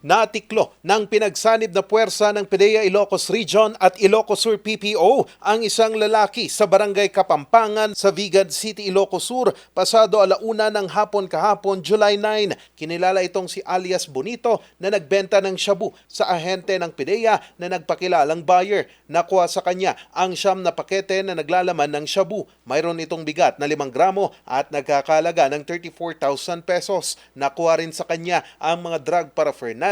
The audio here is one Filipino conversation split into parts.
Natiklo ng pinagsanib na puwersa ng PDEA Ilocos Region at Ilocos Sur PPO ang isang lalaki sa barangay Kapampangan sa Vigan City, Ilocos Sur pasado alauna ng hapon kahapon July 9. Kinilala itong si alias Bonito na nagbenta ng shabu sa ahente ng PDEA na nagpakilalang buyer. Nakuha sa kanya ang siyam na pakete na naglalaman ng shabu. Mayroon itong bigat na 5 gramo at nagkakalaga ng 34,000 pesos. Nakuha rin sa kanya ang mga drug paraphernalia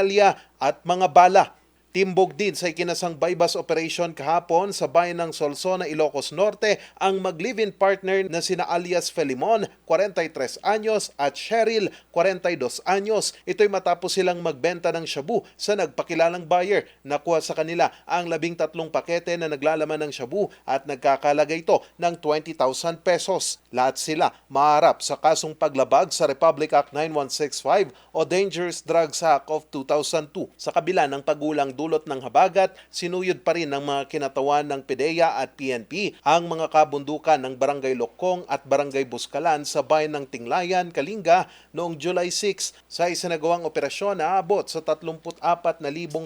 at mga bala. Timbog din sa ikinasang bypass operation kahapon sa bayan ng Solsona, Ilocos Norte ang mag-live-in partner na sina alias Felimon, 43 anyos at Cheryl, 42 anyos. Ito'y matapos silang magbenta ng shabu sa nagpakilalang buyer. Nakuha sa kanila ang labing tatlong pakete na naglalaman ng shabu at nagkakalaga ito ng 20,000 pesos. Lahat sila maharap sa kasong paglabag sa Republic Act 9165 o Dangerous Drugs Act of 2002. Sa kabila ng pagulang dulot ng habagat, sinuyod pa rin ng mga kinatawan ng PDEA at PNP ang mga kabundukan ng Barangay Lokong at Barangay Buskalan sa bayan ng Tinglayan, Kalinga noong July 6. Sa isinagawang operasyon, naabot sa 34,000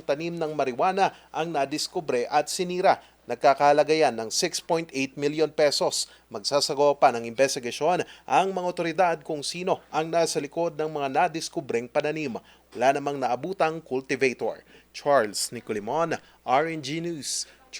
tanim ng marijuana ang nadiskubre at sinira. Nagkakahalaga yan ng 6.8 million pesos. Magsasagawa pa ng investigasyon ang mga otoridad kung sino ang nasa likod ng mga nadiskubreng pananim. Wala namang naabutang cultivator. Charles Nicolimon, RNG News.